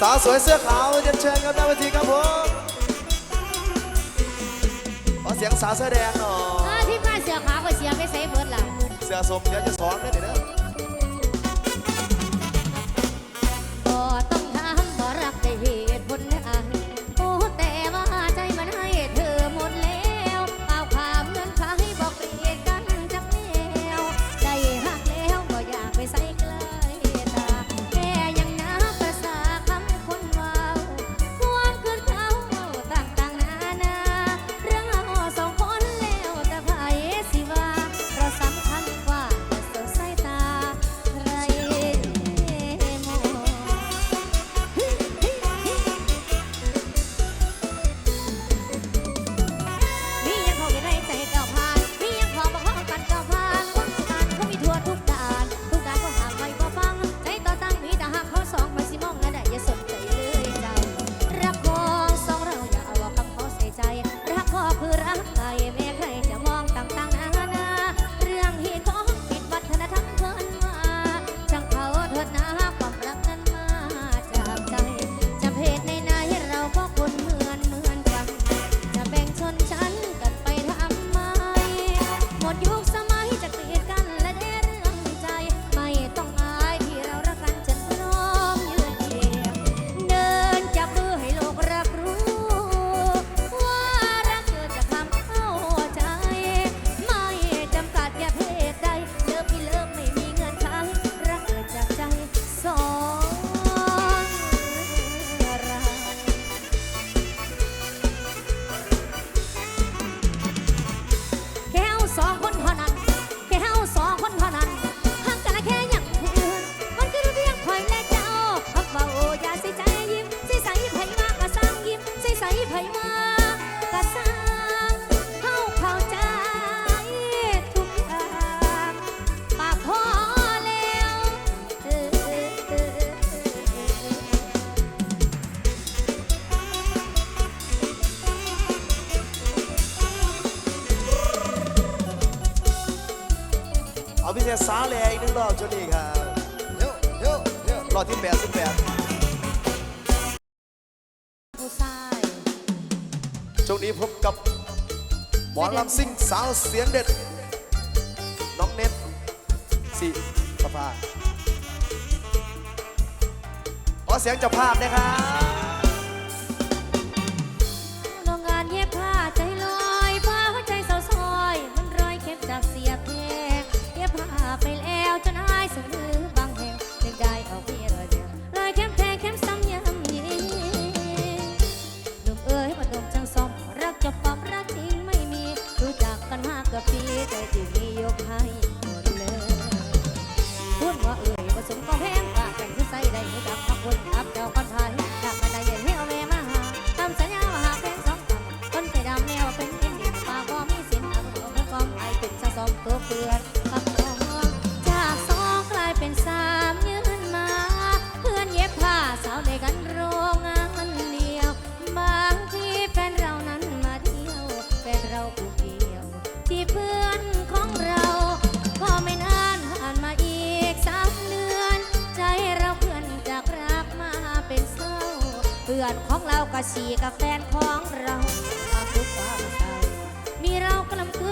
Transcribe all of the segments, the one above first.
สาวสวยเสื้อขาวเรียเชิญครับหน้าเวทีครับผมขอเสียงสาวเสื้อแดงหน่อยที่บ้านเสื้อขาวก็เสียงไม่ใส่เบิดล่ะ เสื้อสมเดี๋ยวจะสอนได้เด้อ 나의 พิเศษสาแลอีกหนึ่งรอบชุดนี้ครับรอบที่แปดสิบแปดผู้ชายช่วงนี้พบกับหมอลำซิ่งสาวเสียงเด็ด น้องเน็ตสิประภาขอเสียงจ้าภาพนะครับ เราผูกเกี่ยว ที่เพื่อนของเรา พอไม่นานผ่านมาอีกสามเดือน ใจเราเพื่อนจากรักมาเป็นเศร้า เพื่อนของเราก็ฉีกกับแฟนของเราคามทุกข์ความเศร้ามีเรากำลังเก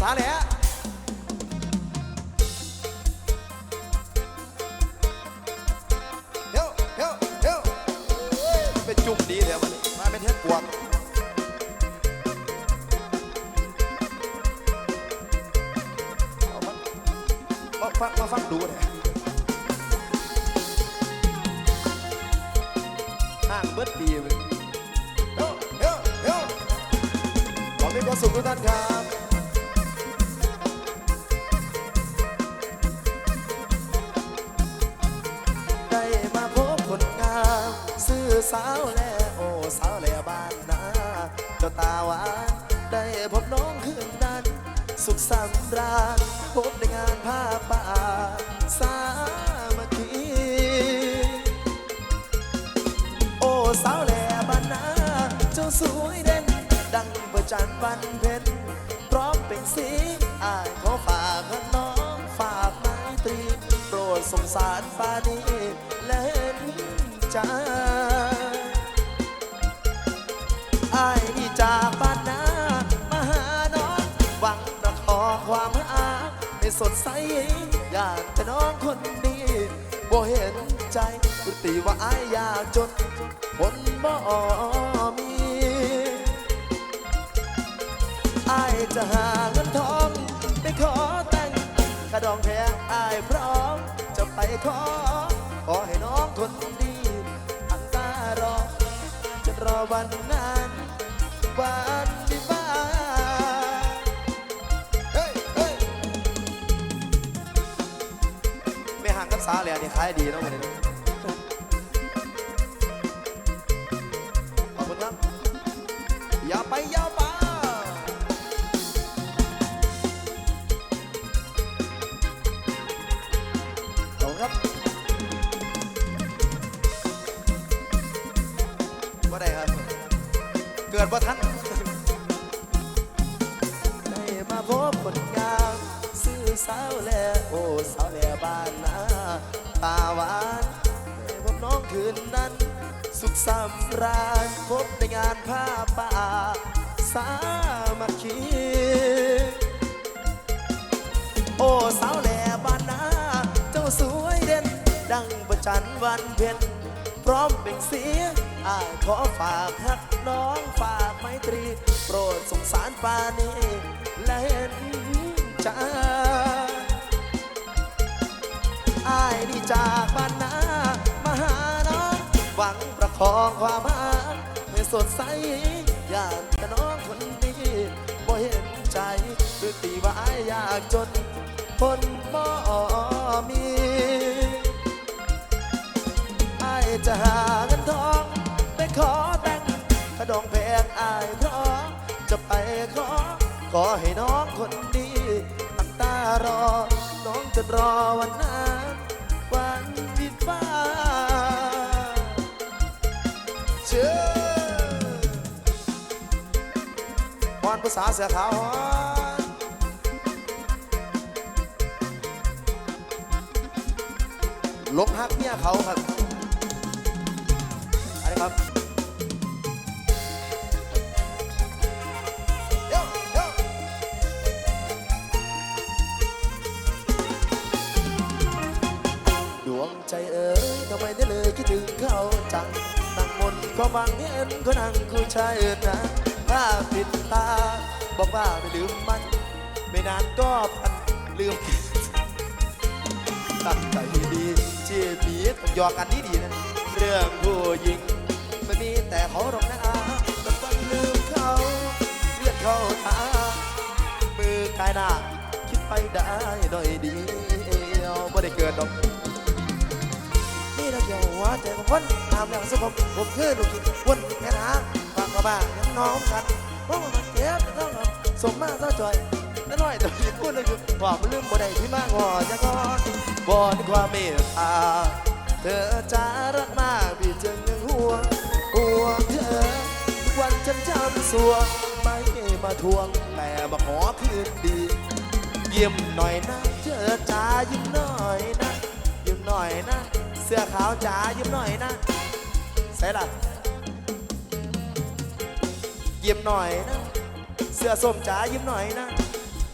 สาแหล่สาแหล่เฮ้วเฮ้วเฮ้วเป็นจุ่มดีเดี๋ยวมันมาเป็นเฮ็ดปวกเอามามาฟังมาฟังดูเนี่ยห่างเบิดปีเลยเฮ้วเฮ้วเฮ้วขอมีความสุขทุกท่านครับ สาวแลโอสาวแลบ้านนาเจ้าตาหวานได้พบน้องคืนนั้น สุขสำราญพบในงานผ้าป่าสามัคคีโอสาวแหล่บ้านนาเจ้าสวยเด่นดังประจันวันเพ็ญ คนดีบ่เห็นใจกุติว่าอายอยากจนคนบ่มีอายจะหาเงินทองไปขอแต่งกระดองแพงอายพร้อมจะไปขอขอให้น้องคนดีอันตารอจะรอวันนั้นวัน สาเลียนี่ขายดีเนาะวันนี้ขอบคุณครับ อย่าไปอย่าไปขอบครับว่าได้ครับ เกิดว่าทัน สุขสำราญพบในงานผ้าป่า สามัคคีโอ้สาวแหล่บ้านนาเจ้าสวยเด่น ดังประจันวันเพ็ญพร้อมเป็นเสียอายขอฝากฮักน้องฝากไมตรี โปรดสงสารปานีและเห็นใจอายนี่จาก วังประคองความรักให้สดใส อยากแต่น้องคนดีบ่เห็นใจหรือตีว่าอยากจนคนบ่มีไอจะหาเงินทองไปขอแต่งกระดองแพงอายพร้อมจะไปขอให้น้องคนดีตั้งตารอ น้องจะรอวันนั้น พรภาเสือขาวฮอนลงฮักเมียเขาครับอะไรครับดวงใจเอ๋ยทำไมได้เลยคิดถึงเขาจังนั่งมนก็บังเห็นก็นั่งคุยชายนะ ถ้าปิดตา บอกว่าไม่ลืมมัน ไม่นานก็พันลืมตั้งใจดีๆชีมีต้องยอกกันดีๆนะ เรื่องผู้หญิงไม่มีแต่เขาหรอกนะแต่ฟันลืมเขาเลือดเขาตามือกายหน้าคิดไปได้หน่อยเดียวไม่ได้เกิดดอกนี่เราเกี่ยวหัวใจของคนตามอย่างสุขผมผมคือลูกกินวนแค่นาฝา กมาบ้ายังน้องกันเพราะว่ามันเจ็บต้องเอาสมมาเศร้าจอยน้น้อยตัวยิ่งพูดเลยคือว่ามันลืมบ่ได้ที่มางอจะก่อนบอนควาเมตตาเธอจะรักมากพี่จึงยังห่วงห่วงเธอทุกวันฉันจำสัวไม่มาทวงแต่มาขอคืนดียิ้มหน่อยนะเจอจ้ายิ้มหน่อยนะยิ้มหน่อยนะ เสื้อขาวจ๋ายิ้มหน่อยนะใส่ละ ยิ้มหน่อยนะ เสื้อส้มจ๋ายิ้มหน่อยนะ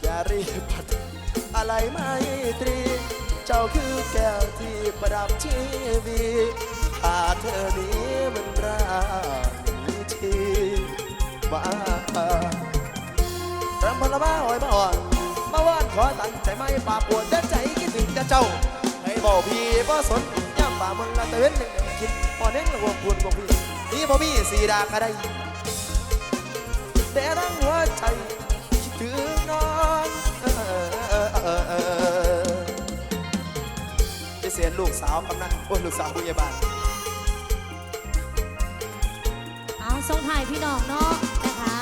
อย่ารีบปัดอะไรไม่ตรี เจ้าคือแก้วที่ประดับชีวิตขาดเธอนี้มันราชีว่ารำพลมาหอยมาอ่อนมาว่านขอตั้งใจไม่ป่าปวดแต่ใจคิดถึงแต่เจ้า ให้บอกพี่บ่สนย่ำป่าเมืองละตะเวนหนึ่งเดินคิดพอเน้นละวงพูนบอกพี่นี่บ่มีสีดากระได แต่ทั้งหัวใจคิดถึงน้องเออเออเออเออจะเสียลูกสาวกำนันโอ้ลูกสาวผู้ใหญ่บ้านเอาส่งถ่ายพี่น้องเนาะนะคะ